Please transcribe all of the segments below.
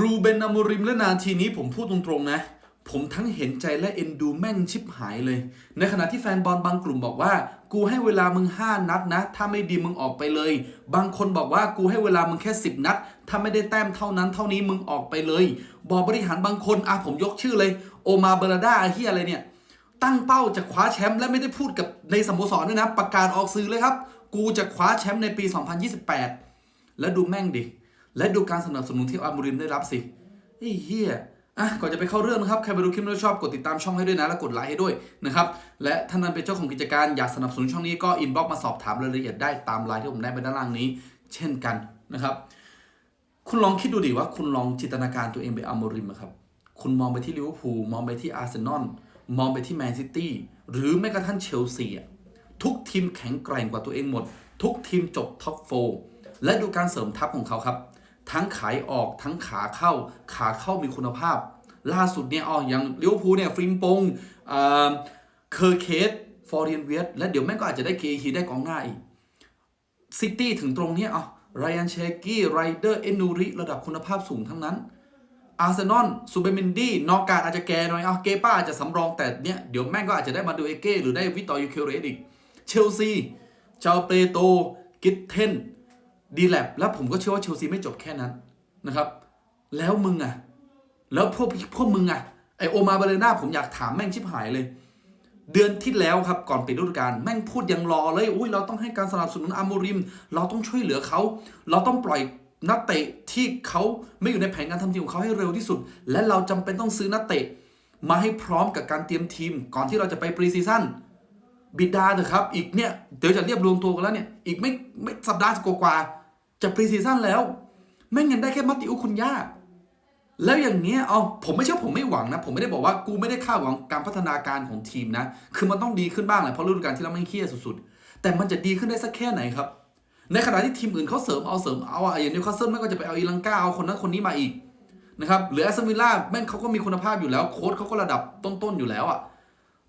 รูเบนอามูริมและนาทีนี้ผมพูดตรงๆนะ ผมทั้งเห็นใจและเอ็นดูแม่งชิบหายเลย ในขณะที่แฟนบอลบางกลุ่มบอกว่า กูให้เวลามึง 5 นัดนะ ถ้าไม่ดีมึงออกไปเลย บางคนบอกว่ากูให้เวลามึงแค่ 10 นัด ถ้าไม่ได้แต้มเท่านั้นเท่านี้มึงออกไปเลย บอบริหารบางคนอะผมยกชื่อเลย โอมาเบรดาเฮียอะไรเนี่ย ตั้งเป้าจะคว้าแชมป์และไม่ได้พูดกับในสโมสรด้วยนะ ประกาศออกสื่อเลยครับ กูจะคว้าแชมป์ในปี 2028 แล้วดูแม่งดิ และดูการสนับสนุนที่อามูริมได้รับสิไอ้เฮียอะก่อนจะไปเข้าเรื่องนะครับ ใครไปดูคลิปแล้วชอบกดติดตามช่องให้ด้วยนะ และกดไลค์ให้ด้วยนะครับ และท่านนั้นเป็นเจ้าของกิจการอยากสนับสนุนช่องนี้ก็อินบ็อกมาสอบถามรายละเอียดได้ตามไลน์ที่ผมได้ไปด้านล่างนี้ เช่นกันนะครับ คุณลองคิดดูดิว่าคุณลองจินตนาการตัวเองไปอาโมริมอะครับ คุณมองไปที่ลิเวอร์พูลมองไปที่อาร์เซนอลมองไปที่แมนซิตี้หรือแม้กระทั่งเชลซีอะทุกทีมแข็งแกร่งกว่าตัวเองหมด ทุกทีมจบท็อปโฟและดูการเสริมทัพของเขาครับ ทั้งขายออกทั้งขาเข้า ขาเข้ามีคุณภาพ ล่าสุดเนี่ยอ๋ออย่างลิเวอร์พูลเนี่ยฟริมปงเอ่อเคอร์เคสฟอร์เรียนเวียและเดี๋ยวแม่งก็อาจจะได้เคฮีได้กองหน้าอีกซิตี้ถึงตรงเนี้ยเอไรอันเชกี้ไรเดอร์เอนูริระดับคุณภาพสูงทั้งนั้นอาร์เซนอลซูเปอร์มินดี้นอกการอาจจะแกหน่อยเอาเกป้าอาจจะสำรองแต่เนี้ยเดี๋ยวแม่งก็อาจจะได้มาดูเอเก้หรือได้วิตอร์ยูเคเรสอีกเชลซีชาวเปโตกิตเทน ดีแลบแล้วผมก็เชื่อว่าเชลซีไม่จบแค่นั้นนะครับ แล้วมึงอะแล้วพวกพวกมึงอะไอโอมาเบเลน่าผมอยากถามแม่งชิบหายเลย เดือนที่แล้วครับก่อนปิดฤดูกาลแม่งพูดยังรอเลยอุ้ยเราต้องให้การสนับสนุนอาโมริม เราต้องช่วยเหลือเขา เราต้องปล่อยนักเตะที่เขาไม่อยู่ในแผนการทำทีมของเขาให้เร็วที่สุด และเราจำเป็นต้องซื้อนักเตะ มาให้พร้อมกับการเตรียมทีม ก่อนที่เราจะไปปรีซีซั่นบิดาเถอะครับ อีกเนี่ยเดี๋ยวจะเรียบรวมตัวกันแล้วเนี่ย อีกไม่ไม่สัปดาห์กว่าๆ จะปรีซีซั่นแล้วแม่งยังได้แค่มัตติอุคุณย่าแล้วอย่างเนี้ยเอาผมไม่ใช่ว่าผมไม่หวังนะ ผมไม่ได้บอกว่ากูไม่ได้คาดหวังการพัฒนาการของทีมนะ คือมันต้องดีขึ้นบ้างแหละเพราะฤดูกาลที่เราไม่เครียดสุดๆ แต่มันจะดีขึ้นได้สักแค่ไหนครับ ในขณะที่ทีมอื่นเขาเสริมเอาเสริมเอาอะอย่างนิวคาสเซิลแม่งก็จะไปเอาอีลังกาเอาคนนั้นคนนี้มาอีกนะครับหรือแอสตันวิลล่าแม่งเขาก็มีคุณภาพอยู่แล้วโค้ชเขาก็ระดับต้นๆอยู่แล้วอะ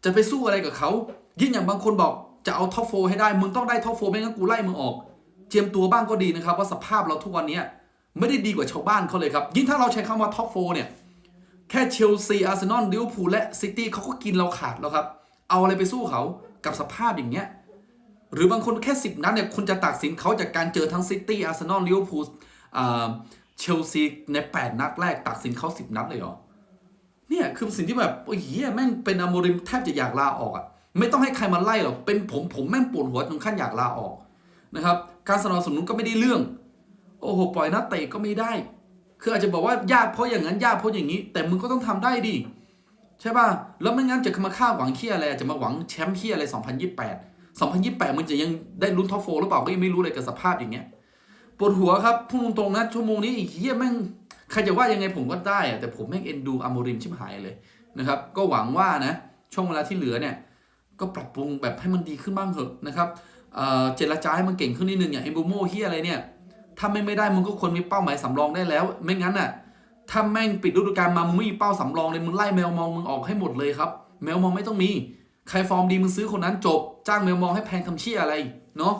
จะไปสู้อะไรกับเขายิ่งอย่างบางคนบอกจะเอาท็อปโฟให้ได้มึงต้องได้ท็อปโฟไม่งั้นกูไล่มึงออก เจียมตัวบ้างก็ดีนะครับ ว่าสภาพเราทุกวันนี้ไม่ได้ดีกว่าชาวบ้านเขาเลยครับ ยิ่งถ้าเราใช้คำว่าท็อปโฟเนี่ย แค่เชลซี อาร์เซนอล ลิเวอร์พูล และซิตี้เขาก็กินเราขาดแล้วครับ เอาอะไรไปสู้เขากับสภาพอย่างเงี้ย หรือบางคนแค่ 10 นัดเนี่ยคุณจะตัดสินเขาจากการเจอทั้งซิตี้ อาร์เซนอล ลิเวอร์พูลเชลซีใน 8 นัดแรกตัดสินเขา10 นัดเลยเหรอ เนี่ยคือสิ่งที่แบบโอ้ยเหี้ยแม่งเป็นอโมริมแทบจะอยากลาออกอะ่ะ ไม่ต้องให้ใครมาไล่หรอก เป็นผมผมแม่งปวดหัวจนขั้นอยากลาออก นะครับ การสนับสนุนก็ไม่ได้เรื่อง โอ้โหปล่อยนักเตะก็ไม่ได้ คืออาจจะบอกว่ายากเพราะอย่างนั้นยากเพราะอย่างนี้ แต่มึงก็ต้องทำได้ดิใช่ป่ะแล้วไม่งั้นจะมาคาดหวังเคียอะไรจะมาหวังแชมป์เคียอะไร 2028 2028 มันจะยังได้ลุ้นท็อปโฟหรือเปล่าก็ยังไม่รู้เลยกับสภาพอย่างเงี้ยปวดหัวครับพูดตรงๆนะชั่วโมงนี้ไอ้เหี้ยแม่งใครจะว่ายังไงผมก็ได้อะแต่ผมแม่งเอ็นดูอโมริมชิบหายเลยนะครับ ก็หวังว่านะช่วงเวลาที่เหลือเนี่ย ก็ปรับปรุงแบบให้มันดีขึ้นบ้างเถอะนะครับ เจรจาให้มันเก่งขึ้นนิดนึงอย่างเอมบูโมเฮียอะไรเนี่ยถ้าไม่ไม่ได้มึงก็ควรมีเป้าหมายสำรองได้แล้ว ไม่งั้นน่ะถ้าแม่งปิดฤดูกาลมามึงไม่มีเป้าสำรองเลยมึงไล่แมวมองมึงออกให้หมดเลยครับ แมวมองไม่ต้องมี ใครฟอร์มดีมึงซื้อคนนั้นจบ จ้างแมวมองให้แพงคำเชี่ยอะไรเนาะ